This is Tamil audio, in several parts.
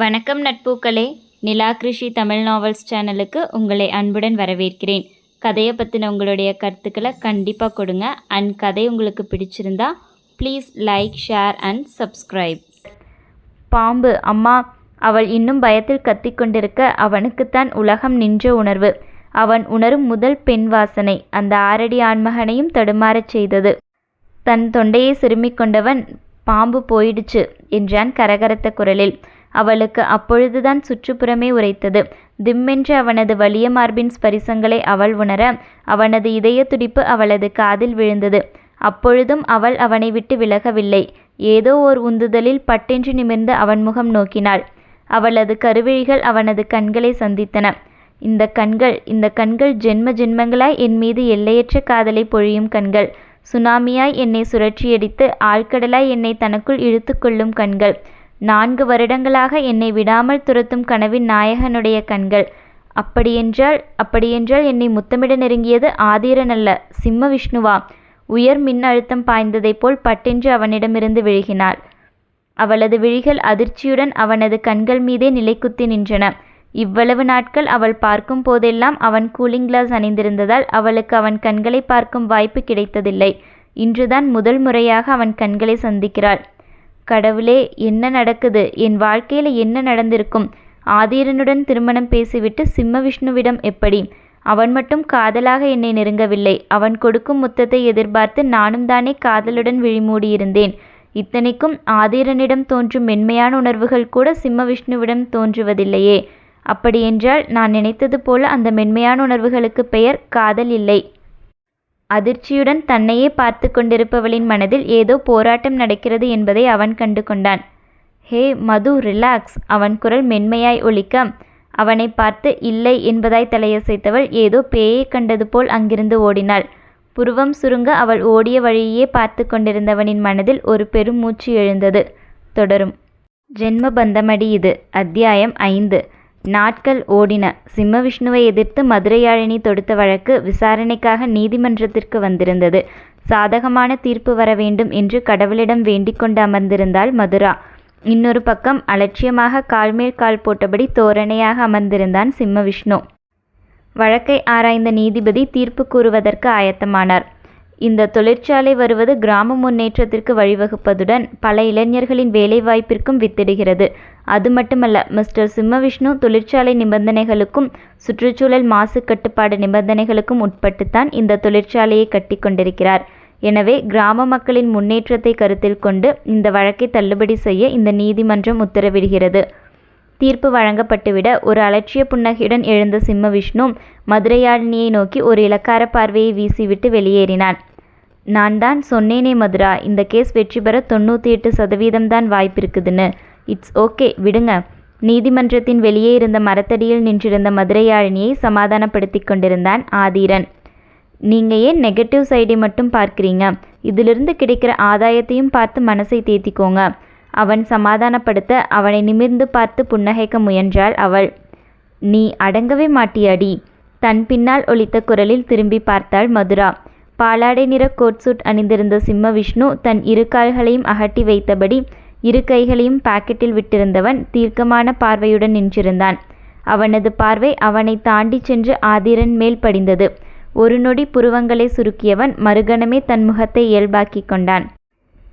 வணக்கம் நட்பூக்களே. நிலா கிருஷி தமிழ் நாவல்ஸ் சேனலுக்கு உங்களை அன்புடன் வரவேற்கிறேன். கதையை பற்றின உங்களுடைய கருத்துக்களை கண்டிப்பாக கொடுங்க. அண்ட் கதை உங்களுக்கு பிடிச்சிருந்தா please like share and subscribe பாம்பு அம்மா அவள் இன்னும் பயத்தில் கத்திக்கொண்டிருக்க அவனுக்குத்தான் உலகம் நின்ற உணர்வு. அவன் உணரும் முதல் பெண் வாசனை அந்த ஆறடி ஆண்மகனையும் தடுமாறச் செய்தது. தன் தொண்டையை சிறுமிக் கொண்டவன் பாம்பு போயிடுச்சு என்றான் கரகரத்த குரலில். அவளுக்கு அப்பொழுதுதான் சுற்றுப்புறமே உரைத்தது. திம்மென்று அவனது வலிய மார்பின் ஸ்பரிசங்களை அவள் உணர அவனது இதய துடிப்பு அவளது காதில் விழுந்தது. அப்பொழுதும் அவள் அவனை விட்டு விலகவில்லை. ஏதோ ஓர் உந்துதலில் பட்டென்று நிமிர்ந்து அவன் முகம் நோக்கினாள். அவளது கருவிழிகள் அவனது கண்களை சந்தித்தன. இந்த கண்கள் இந்த கண்கள் ஜென்ம ஜென்மங்களாய் என் மீது எல்லையற்ற காதலை பொழியும் கண்கள். சுனாமியாய் என்னை சுழற்றியடித்து ஆழ்கடலாய் என்னை தனக்குள் இழுத்து கொள்ளும் கண்கள். நான்கு வருடங்களாக என்னை விடாமல் துரத்தும் கனவின் நாயகனுடைய கண்கள். அப்படியென்றால் அப்படியென்றால் என்னை முத்தமிட நெருங்கியது ஆதீரன் அல்ல சிம்ம விஷ்ணுவா? உயர் மின்னழுத்தம் பாய்ந்ததைப் போல் பட்டென்று அவனிடமிருந்து விழுகினாள். அவளது விழிகள் அதிர்ச்சியுடன் அவனது கண்கள் மீதே நிலைக்குத்தி நின்றன. இவ்வளவு நாட்கள் அவள் பார்க்கும் போதெல்லாம் அவன் கூலிங் கிளாஸ் அணிந்திருந்ததால் அவளுக்கு அவன் கண்களை பார்க்கும் வாய்ப்பு கிடைத்ததில்லை. இன்றுதான் முதல் முறையாக அவன் கண்களை சந்திக்கிறாள். கடவுளே என்ன நடக்குது? என் வாழ்க்கையில் என்ன நடந்திருக்கும்? ஆதீரனுடன் திருமணம் பேசிவிட்டு சிம்ம விஷ்ணுவிடம் எப்படி? அவன் மட்டும் காதலாக என்னை நெருங்கவில்லை. அவன் கொடுக்கும் முத்தத்தை எதிர்பார்த்து நானும் தானே காதலுடன் விழிமூடியிருந்தேன் இத்தனைக்கும் ஆதீரனிடம் தோன்றும் மென்மையான உணர்வுகள் கூட சிம்ம விஷ்ணுவிடம் தோன்றுவதில்லையே. அப்படியென்றால் நான் நினைத்தது போல அந்த மென்மையான உணர்வுகளுக்கு பெயர் காதல் இல்லை. அதிர்ச்சியுடன் தன்னையே பார்த்து கொண்டிருப்பவளின் மனதில் ஏதோ போராட்டம் நடக்கிறது என்பதை அவன் கண்டு கொண்டான். Hey Madhu relax. அவன் குரல் மென்மையாய் ஒழிக்க அவனை பார்த்து இல்லை என்பதாய் தலையசைத்தவள் ஏதோ பேயை கண்டது போல் அங்கிருந்து ஓடினாள். புருவம் சுருங்க அவள் ஓடிய வழியே பார்த்து கொண்டிருந்தவனின் மனதில் ஒரு பெரும் மூச்சு எழுந்தது. தொடரும். ஜென்ம பந்தமடி இது. அத்தியாயம் ஐந்து. நாட்கள் ஓடின. சிம்மவிஷ்ணுவை எதிர்த்து மதுரையாழினி தொடுத்த வழக்கு விசாரணைக்காக நீதிமன்றத்திற்கு வந்திருந்தது. சாதகமான தீர்ப்பு வர வேண்டும் என்று கடவுளிடம் வேண்டிக் கொண்டு அமர்ந்திருந்தாள் மதுரா. இன்னொரு பக்கம் அலட்சியமாக கால்மேல் கால் போட்டபடி தோரணையாக அமர்ந்திருந்தான் சிம்மவிஷ்ணு. வழக்கை ஆராய்ந்த நீதிபதி தீர்ப்பு கூறுவதற்கு ஆயத்தமானார். இந்த தொழிற்சாலை வருவது கிராம முன்னேற்றத்திற்கு வழிவகுப்பதுடன் பல இளைஞர்களின் வேலைவாய்ப்பிற்கும் வித்திடுகிறது. அது மட்டுமல்ல மிஸ்டர் சிம்மவிஷ்ணு தொழிற்சாலை நிபந்தனைகளுக்கும் சுற்றுச்சூழல் மாசு கட்டுப்பாடு நிபந்தனைகளுக்கும் உட்பட்டுத்தான் இந்த தொழிற்சாலையை கட்டி கொண்டிருக்கிறார். எனவே கிராம மக்களின் முன்னேற்றத்தை கருத்தில் கொண்டு இந்த வழக்கை தள்ளுபடி செய்ய இந்த நீதிமன்றம் உத்தரவிடுகிறது. தீர்ப்பு வழங்கப்பட்டுவிட ஒரு அலட்சிய புன்னகையுடன் எழுந்த சிம்ம விஷ்ணு மதுரையாழினியை நோக்கி ஒரு இலக்கார பார்வையை வீசிவிட்டு வெளியேறினான். நான் தான் சொன்னேனே மதுரா இந்த கேஸ் வெற்றி பெற தொண்ணூற்றி எட்டு சதவீதம் தான் வாய்ப்பிருக்குதுன்னு. இட்ஸ் ஓகே விடுங்க நீதிமன்றத்தின் வெளியே இருந்த மரத்தடியில் நின்றிருந்த மதுரையாழினியை சமாதானப்படுத்தி கொண்டிருந்தான் ஆதீரன். நீங்கள் ஏன் நெகட்டிவ் சைடை மட்டும் பார்க்குறீங்க? இதிலிருந்து கிடைக்கிற ஆதாயத்தையும் பார்த்து மனசை தேத்திக்கோங்க. அவன் சமாதானப்படுத்த அவனை நிமிர்ந்து பார்த்து புன்னகைக்க முயன்றாள் அவள். நீ அடங்கவே மாட்டியாடி தன் பின்னால் ஒலித்த குரலில் திரும்பி பார்த்தாள் மதுரா. பாலாடை நிற கோட் சூட் அணிந்திருந்த சிம்ம விஷ்ணு தன் இரு கால்களையும் அகட்டி வைத்தபடி இரு கைகளையும் பாக்கெட்டில் விட்டிருந்தவன் தீர்க்கமான பார்வையுடன் நின்றிருந்தான். அவனது பார்வை அவனை தாண்டி சென்று ஆதிரன் மேல் படிந்தது. ஒரு நொடி புருவங்களை சுருக்கியவன் மறுகணமே தன் முகத்தை இயல்பாக்கிக் கொண்டான்.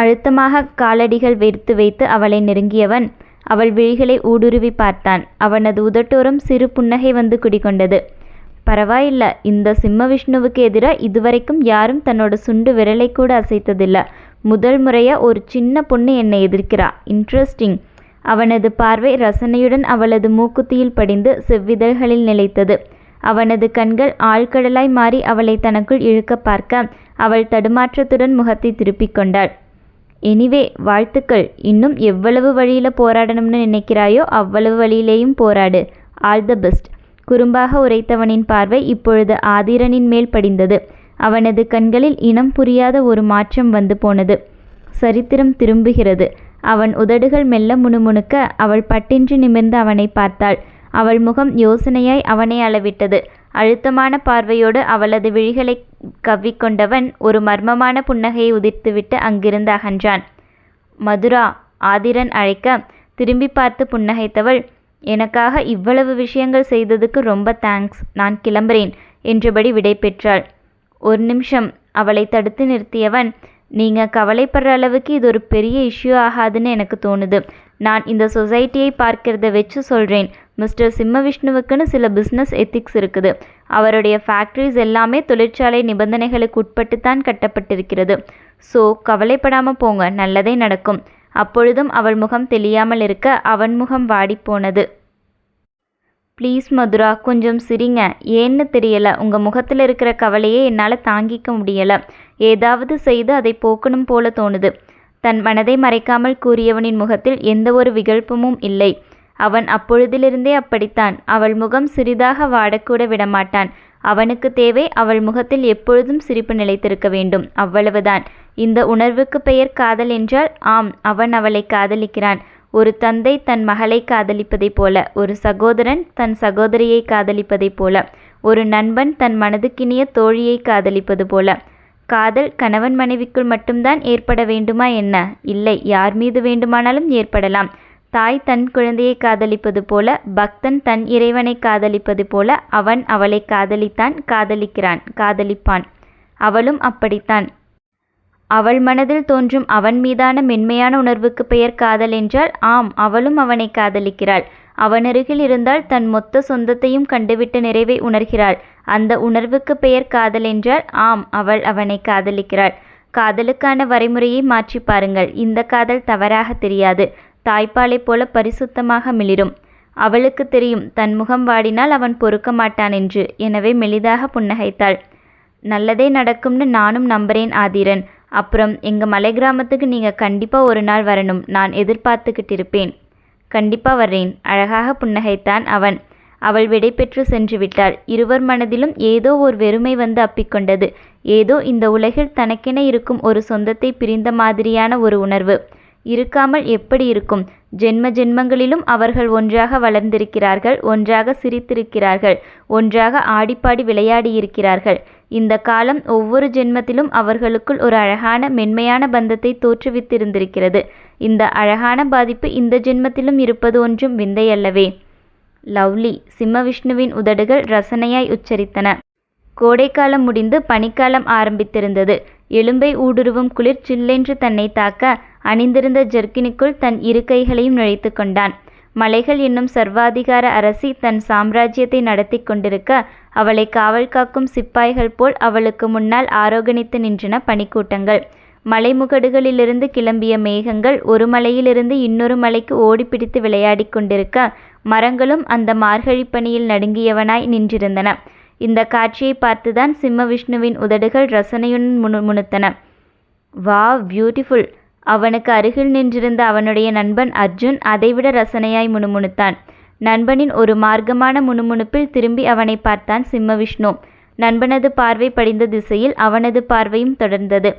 அழுத்தமாக காலடிகள் வெறுத்து வைத்து அவளை நெருங்கியவன். அவள் விழிகளை ஊடுருவி பார்த்தான். அவனது உதட்டோரம் சிறு புன்னகை வந்து குடிகொண்டது. பரவாயில்ல. இந்த சிம்ம விஷ்ணுவுக்கு எதிராக இதுவரைக்கும் யாரும் தன்னோட சுண்டு விரலை கூட அசைத்ததில்ல. முதல் முறையாக ஒரு சின்ன பொண்ணு என்னை எதிர்க்கிறா. இன்ட்ரெஸ்டிங் அவனது பார்வை ரசனையுடன் அவளது மூக்குத்தியில் படிந்து செவ்விதழ்களில் நிலைத்தது. அவனது கண்கள் ஆழ்கடலாய் மாறி அவளை தனக்குள் இழுக்க பார்க்க அவள் தடுமாற்றத்துடன் முகத்தை திருப்பிக் கொண்டாள். எனிவே வாழ்த்துக்கள். இன்னும் எவ்வளவு வழியில் போராடணும்னு நினைக்கிறாயோ அவ்வளவு வழியிலேயும் போராடு. ஆல் த பெஸ்ட் குறும்பாக உரைத்தவனின் பார்வை இப்பொழுது ஆதிரனின் மேல் படிந்தது. அவனது கண்களில் இனம் புரியாத ஒரு மாற்றம் வந்து போனது. சரித்திரம் திரும்புகிறது. அவன் உதடுகள் மெல்ல முணுமுணுக்க அவள் பட்டின்றி நிமிர்ந்து அவனை பார்த்தாள். அவள் முகம் யோசனையாய் அவனை அளவிட்டது. அழுத்தமான பார்வையோடு அவளது விழிகளை கவ்விக்கொண்டவன் ஒரு மர்மமான புன்னகையை உதிர்த்துவிட்டு அங்கிருந்து அகன்றான். மதுரா ஆதிரன் அழைக்க திரும்பி பார்த்து புன்னகைத்தவள் எனக்காக இவ்வளவு விஷயங்கள் செய்ததுக்கு ரொம்ப தேங்க்ஸ் நான் கிளம்புறேன் என்றபடி விடை பெற்றாள். ஒரு நிமிஷம் அவளை தடுத்து நிறுத்தியவன் நீங்கள் கவலைப்படுற அளவுக்கு இது ஒரு பெரிய இஷ்யூ ஆகாதுன்னு எனக்கு தோணுது. நான் இந்த சொசைட்டியை பார்க்கிறத வச்சு சொல்கிறேன் மிஸ்டர் சிம்மவிஷ்ணுவுக்குன்னு சில பிஸ்னஸ் எத்திக்ஸ் இருக்குது. அவருடைய ஃபேக்ட்ரிஸ் எல்லாமே தொழிற்சாலை நிபந்தனைகளுக்கு உட்பட்டு தான் கட்டப்பட்டிருக்கிறது. ஸோ கவலைப்படாமல் போங்க நல்லதே நடக்கும். அப்பொழுதும் அவள் முகம் தெளியாமல் இருக்க அவன் முகம் வாடிப்போனது ப்ளீஸ் மதுரா கொஞ்சம் சிரிங்க. ஏன்னு தெரியல. உங்கள் முகத்தில் இருக்கிற கவலையை என்னால் தாங்கிக்க முடியலை. ஏதாவது செய்து அதை போக்கணும் போல தோணுது. தன் மனதை மறைக்காமல் கூறியவனின் முகத்தில் எந்த ஒரு விகல்பமும் இல்லை. அவன் அப்பொழுதிலிருந்தே அப்படித்தான். அவள் முகம் சிறிதாக வாடக்கூட விடமாட்டான். அவனுக்கு தேவை அவள் முகத்தில் எப்பொழுதும் சிரிப்பு நிலைத்திருக்க வேண்டும். அவ்வளவுதான். இந்த உணர்வுக்கு பெயர் காதல் என்றால் ஆம் அவன் அவளை காதலிக்கிறான். ஒரு தந்தை தன் மகளை காதலிப்பதைப் போல ஒரு சகோதரன் தன் சகோதரியை காதலிப்பதைப் போல ஒரு நண்பன் தன் மனதுக்கினிய தோழியை காதலிப்பது போல. காதல் கணவன் மனைவிக்குள் மட்டும்தான் ஏற்பட வேண்டுமா என்ன? இல்லை யார் மீது வேண்டுமானாலும் ஏற்படலாம். தாய் தன் குழந்தையை காதலிப்பது போல பக்தன் தன் இறைவனை காதலிப்பது போல அவன் அவளை காதலித்தான் காதலிக்கிறான் காதலிப்பான். அவளும் அப்படித்தான். அவள் மனதில் தோன்றும் அவன் மீதான மென்மையான உணர்வுக்கு பெயர் காதல் என்றால் ஆம் அவளும் அவனை காதலிக்கிறாள். அவனருகில் இருந்தால் தன் மொத்த சொந்தத்தையும் கண்டுவிட்ட நிறைவை உணர்கிறாள். அந்த உணர்வுக்கு பெயர் காதல் என்றால் ஆம் அவள் அவனை காதலிக்கிறாள். காதலுக்கான வரைமுறையை மாற்றி பாருங்கள். இந்த காதல் தவறாக தெரியாது. தாய்ப்பாலைப் போல பரிசுத்தமாக மிளிரும். அவளுக்கு தெரியும் தன் முகம் வாடினால் அவன் பொறுக்க மாட்டான் என்று. எனவே மெலிதாக புன்னகைத்தாள். நல்லதே நடக்கும்னு நானும் நம்புறேன் ஆதிரன். அப்புறம் எங்கள் மலை கிராமத்துக்கு நீங்கள் கண்டிப்பாக ஒரு நாள் வரணும். நான் எதிர்பார்த்துக்கிட்டு இருப்பேன் கண்டிப்பாக வர்றேன். அழகாக புன்னகைத்தான் அவன். அவள் விடை பெற்று சென்று விட்டாள். இருவர் மனதிலும் ஏதோ ஒரு வெறுமை வந்து அப்பிக்கொண்டது ஏதோ இந்த உலகில் தனக்கென இருக்கும் ஒரு சொந்தத்தை பிரிந்த மாதிரியான ஒரு உணர்வு. இருக்காமல் எப்படி இருக்கும்? ஜென்ம ஜென்மங்களிலும் அவர்கள் ஒன்றாக வளர்ந்திருக்கிறார்கள் ஒன்றாக சிரித்திருக்கிறார்கள் ஒன்றாக ஆடிப்பாடி விளையாடியிருக்கிறார்கள். இந்த காலம் ஒவ்வொரு ஜென்மத்திலும் அவர்களுக்குள் ஒரு அழகான மென்மையான பந்தத்தை தோற்றுவித்திருந்திருக்கிறது. இந்த அழகான பாதிப்பு இந்த ஜென்மத்திலும் இருப்பது ஒன்றும் விந்தையல்லவே. லவ்லி சிம்மவிஷ்ணுவின் உதடுகள் ரசனையாய் உச்சரித்தன. கோடைக்காலம் முடிந்து பனிக்காலம் ஆரம்பித்திருந்தது. எலும்பை ஊடுருவும் குளிர் சில்லென்று தன்னை தாக்க அணிந்திருந்த ஜெர்கினுக்குள் தன் இரு கைகளையும் நுழைத்து கொண்டான். மலைகள் என்னும் சர்வாதிகார அரசி தன் சாம்ராஜ்யத்தை நடத்தி கொண்டிருக்க அவளை காவல் காக்கும் சிப்பாய்கள் போல் அவளுக்கு முன்னால் ஆரோகணித்து நின்றன பனிக்கூட்டங்கள். மலைமுகடுகளிலிருந்து கிளம்பிய மேகங்கள் ஒரு மலையிலிருந்து இன்னொரு மலைக்கு ஓடிப்பிடித்து விளையாடிக் கொண்டிருக்க மரங்களும் அந்த மார்கழிப்பணியில் பனியில் நடுங்கியவனாய் நின்றிருந்தன. இந்த காட்சியை பார்த்துதான் சிம்ம விஷ்ணுவின் உதடுகள் ரசனையுடன் முணுமுணுத்தன வா பியூட்டிஃபுல். அவனுக்கு அருகில் நின்றிருந்த அவனுடைய நண்பன் அர்ஜுன் அதைவிட ரசனையாய் முணுமுணுத்தான். நண்பனின் ஒரு மார்க்கமான முணுமுணுப்பில் திரும்பி அவனை பார்த்தான் சிம்ம விஷ்ணு நண்பனது பார்வை படிந்த திசையில் அவனது பார்வையும் தொடர்ந்தது.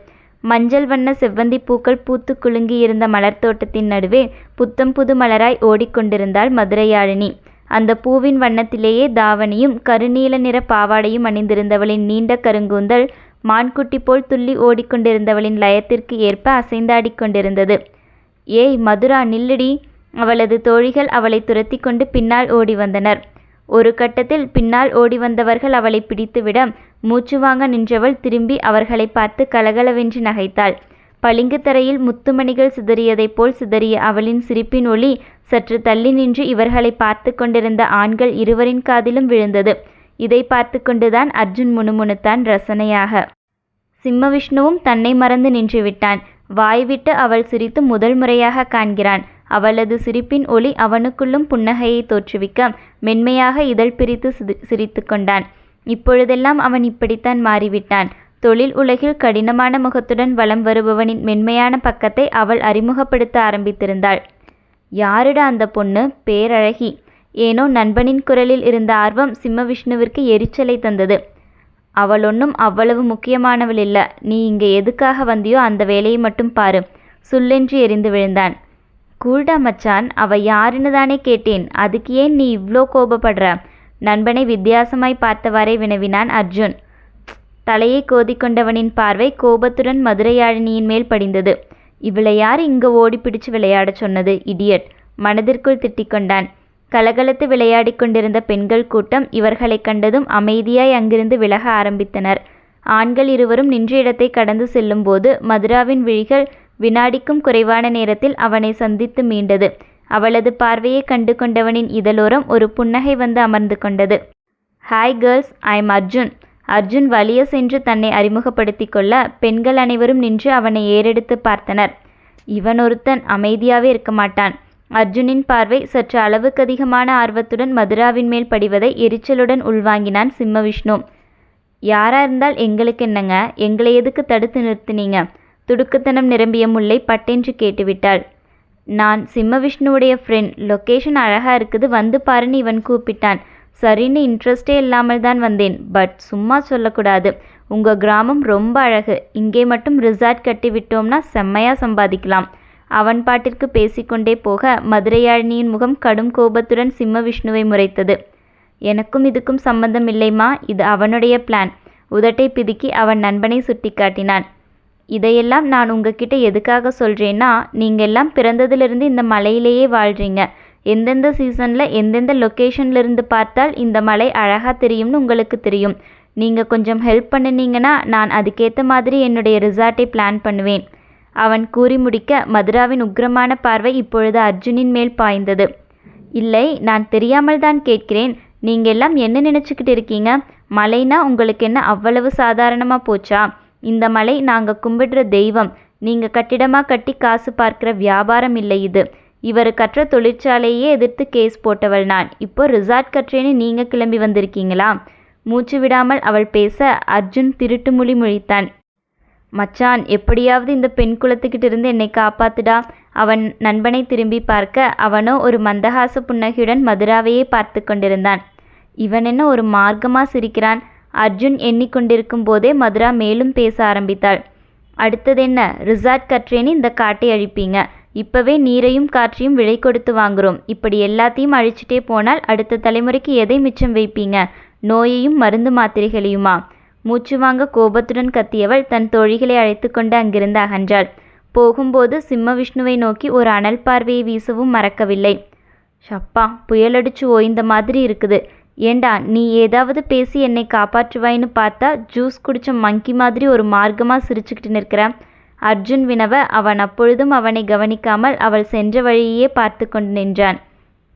மஞ்சள் வண்ண செவ்வந்தி பூக்கள் பூத்து குலுங்கியிருந்த மலர் தோட்டத்தின் நடுவே புத்தம் புது மலராய் ஓடிக்கொண்டிருந்தாள் மதுரையாழினி. அந்த பூவின் வண்ணத்திலேயே தாவணியும் கருநீல நிற பாவாடையும் அணிந்திருந்தவளின் நீண்ட கருங்கூந்தல் மான்குட்டி போல் துள்ளி ஓடிக்கொண்டிருந்தவளின் லயத்திற்கு ஏற்ப அசைந்தாடிக் கொண்டிருந்தது. ஏய் மதுரா நில்லுடி. அவளது தோழிகள் அவளை துரத்தி கொண்டு பின்னால் ஓடி வந்தனர். ஒரு கட்டத்தில் பின்னால் ஓடி வந்தவர்கள் அவளை பிடித்துவிட மூச்சு வாங்க நின்றவள் திரும்பி அவர்களை பார்த்து கலகலவென்று நகைத்தாள். பளிங்கு தரையில் முத்துமணிகள் சிதறியதைப் போல் சிதறிய அவளின் சிரிப்பின் ஒளி சற்று தள்ளி நின்று இவர்களை பார்த்து கொண்டிருந்த ஆண்கள் இருவரின் காதிலும் விழுந்தது. இதை பார்த்து கொண்டுதான் அர்ஜுன் முணுமுணுத்தான் ரசனையாக. சிம்மவிஷ்ணுவும் தன்னை மறந்து நின்று விட்டான் வாய்விட்டு அவள் சிரித்து முதல் முறையாக காண்கிறான். அவளது சிரிப்பின் ஒளி அவனுக்குள்ளும் புன்னகையை தோற்றுவிக்க மென்மையாக இதழ் பிரித்து சிரித்து கொண்டான். இப்பொழுதெல்லாம் அவன் இப்படித்தான் மாறிவிட்டான். தொழில் உலகில் கடினமான முகத்துடன் வலம் வருபவனின் மென்மையான பக்கத்தை அவள் அறிமுகப்படுத்த ஆரம்பித்திருந்தாள். யாருடா அந்த பொண்ணு? பேரழகி. ஏனோ நண்பனின் குரலில் இருந்த ஆர்வம் சிம்ம விஷ்ணுவிற்கு எரிச்சலை தந்தது. அவள் ஒன்றும் அவ்வளவு முக்கியமானவள் இல்லை. நீ இங்கே எதுக்காக வந்தியோ அந்த வேலையை மட்டும் பாரு. சுல்லென்று எரிந்து விழுந்தான். கூல்டா மச்சான் அவ யாருன்னு தானே கேட்டேன். அதுக்கு ஏன் நீ இவ்ளோ கோபப்படுற? நண்பனை வித்தியாசமாய் பார்த்தவாறே வினவினான் அர்ஜுன். தலையை கோதிக்கொண்டவனின் பார்வை கோபத்துடன் மதுரையாழினியின் மேல் படிந்தது. இவளை யார் இங்கு ஓடி பிடிச்சு விளையாடச் சொன்னது இடியட்? மனதிற்குள் திட்டிக் கொண்டான். கலகலத்து விளையாடிக் கொண்டிருந்த பெண்கள் கூட்டம் இவர்களைக் கண்டதும் அமைதியாய் அங்கிருந்து விலக ஆரம்பித்தனர். ஆண்கள் இருவரும் நின்ற இடத்தை கடந்து செல்லும்போது மதுராவின் விழிகள் வினாடிக்கும் குறைவான நேரத்தில் அவனை சந்தித்து மீண்டது. அவளது பார்வையை கண்டு கொண்டவனின் இதழோரம் ஒரு புன்னகை வந்து அமர்ந்து கொண்டது. Hi girls I'm Arjun Arjun வலிய சென்று தன்னை அறிமுகப்படுத்திக் கொள்ள பெண்கள் அனைவரும் நின்று அவனை ஏறெடுத்து பார்த்தனர். இவன் ஒருத்தன் அமைதியாகவே இருக்க மாட்டான். அர்ஜுனின் பார்வை சற்று அளவுக்கு அதிகமான ஆர்வத்துடன் மதுராவின் மேல் படிவதை எரிச்சலுடன் உள்வாங்கினான் சிம்ம விஷ்ணு. யாரா இருந்தால் எங்களுக்கு என்னங்க? எங்களை எதுக்கு தடுத்து நிறுத்தினீங்க? துடுக்குத்தனம் நிரம்பிய முல்லை பட்டென்று கேட்டுவிட்டாள். நான் சிம்ம விஷ்ணுவுடைய ஃப்ரெண்ட் லொக்கேஷன் அழகாக இருக்குது. வந்து பாருன்னு இவன் கூப்பிட்டான். சரின்னு இன்ட்ரெஸ்டே இல்லாமல் தான் வந்தேன். பட் சும்மா சொல்லக்கூடாது. உங்கள் கிராமம் ரொம்ப அழகு. இங்கே மட்டும் ரிசார்ட் கட்டி விட்டோம்னா செம்மையாக சம்பாதிக்கலாம். அவன் பாட்டிற்கு பேசிக்கொண்டே போக மதுரையாழினியின் முகம் கடும் கோபத்துடன் சிம்ம விஷ்ணுவை முறைத்தது. எனக்கும் இதுக்கும் சம்பந்தம் இல்லைம்மா. இது அவனுடைய பிளான் உதட்டை பிதுக்கி அவன் நண்பனை சுட்டிக்காட்டினான். இதையெல்லாம் நான் உங்ககிட்ட எதுக்காக சொல்கிறேன்னா நீங்கள் எல்லாம் பிறந்ததிலிருந்து இந்த மலையிலேயே வாழ்கிறீங்க எந்தெந்த சீசனில் எந்தெந்த லொக்கேஷன்லேருந்து பார்த்தால் இந்த மலை அழகாக தெரியும்னு உங்களுக்கு தெரியும். நீங்கள் கொஞ்சம் ஹெல்ப் பண்ணினீங்கன்னா நான் அதுக்கேற்ற மாதிரி என்னுடைய ரிசார்ட்டை பிளான் பண்ணுவேன். அவன் கூறி முடிக்க மதுராவின் உக்கிரமான பார்வை இப்பொழுது அர்ஜுனின் மேல் பாய்ந்தது. இல்லை நான் தெரியாமல் தான் கேட்கிறேன். நீங்கள் எல்லாம் என்ன நினச்சிக்கிட்டு இருக்கீங்க? மலைனா உங்களுக்கு என்ன அவ்வளவு சாதாரணமாக போச்சா? இந்த மலை நாங்கள் கும்பிடுற தெய்வம். நீங்கள் கட்டிடமாக கட்டி காசு பார்க்குற வியாபாரம் இல்லை இது. இவர் கற்ற தொழிற்சாலையே எதிர்த்து கேஸ் போட்டவள் நான். இப்போ ரிசார்ட் கற்றேன்னு நீங்கள் கிளம்பி வந்திருக்கீங்களா? மூச்சு விடாமல் அவள் பேச அர்ஜுன் திருட்டு மொழி முழித்தான். மச்சான் எப்படியாவது இந்த பெண் குலத்துக்கிட்ட இருந்து என்னை காப்பாத்துடா. அவன் நண்பனை திரும்பி பார்க்க அவனோ ஒரு மந்தகாச புன்னகையுடன் மதுராவையே பார்த்து கொண்டிருந்தான். இவன் என்ன ஒரு மார்க்கமா சிரிக்கிறான்? அர்ஜுன் எண்ணிக்கொண்டிருக்கும் போதே மதுரா மேலும் பேச ஆரம்பித்தாள். அடுத்தது என்ன ரிசார்ட் கற்றேன்னு இந்த காட்டை அழிப்பீங்க. இப்பவே நீரையும் காற்றையும் விலை கொடுத்து வாங்குறோம். இப்படி எல்லாத்தையும் அழிச்சிட்டே போனால் அடுத்த தலைமுறைக்கு எதை மிச்சம் வைப்பீங்க? நோயையும் மருந்து மாத்திரைகளையுமா? மூச்சு வாங்க கோபத்துடன் கத்தியவள் தன் தோழிகளை அழைத்து கொண்டு அங்கிருந்து அகன்றாள். போகும்போது சிம்ம விஷ்ணுவை நோக்கி ஒரு அனல் பார்வையை வீசவும் மறக்கவில்லை. ஷப்பா புயலடிச்சு ஓய்ந்த மாதிரி இருக்குது. ஏண்டா நீ ஏதாவது பேசி என்னை காப்பாற்றுவாயின்னு பார்த்தா ஜூஸ் குடிச்ச மங்கி மாதிரி ஒரு மார்க்கமாக சிரிச்சுக்கிட்டு நிற்கிற. அர்ஜுன் வினவ அவன் அப்பொழுதும் அவனை கவனிக்காமல் அவள் சென்ற வழியே பார்த்து கொண்டு நின்றான்.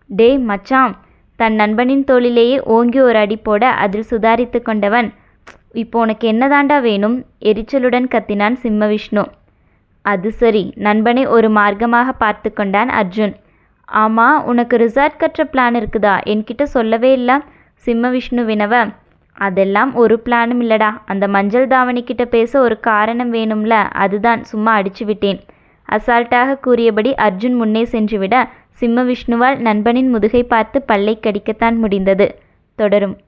டே மச்சான் தன் நண்பனின் தோளிலேயே ஓங்கி ஒரு அடி போட அதில் சுதாரித்து கொண்டவன். இப்போ உனக்கு என்னதாண்டா வேணும்? எரிச்சலுடன் கத்தினான் சிம்ம விஷ்ணு. அது சரி நண்பனை ஒரு மார்க்கமாக பார்த்து கொண்டான் அர்ஜுன். ஆமாம் உனக்கு ரிசார்ட் கட்டுற பிளான் இருக்குதா? என்கிட்ட சொல்லவே இல்லை. சிம்ம விஷ்ணு வினவ அதெல்லாம் ஒரு பிளானும் இல்லடா. அந்த மஞ்சள் தாவணிக்கிட்ட பேச ஒரு காரணம் வேணும்ல. அதுதான் சும்மா அடிச்சு விட்டேன். அசால்ட்டாக கூறியபடி அர்ஜுன் முன்னே சென்றுவிட சிம்ம விஷ்ணுவால் நண்பனின் முதுகை பார்த்து பல்லை கடிக்கத்தான் முடிந்தது. தொடரும்.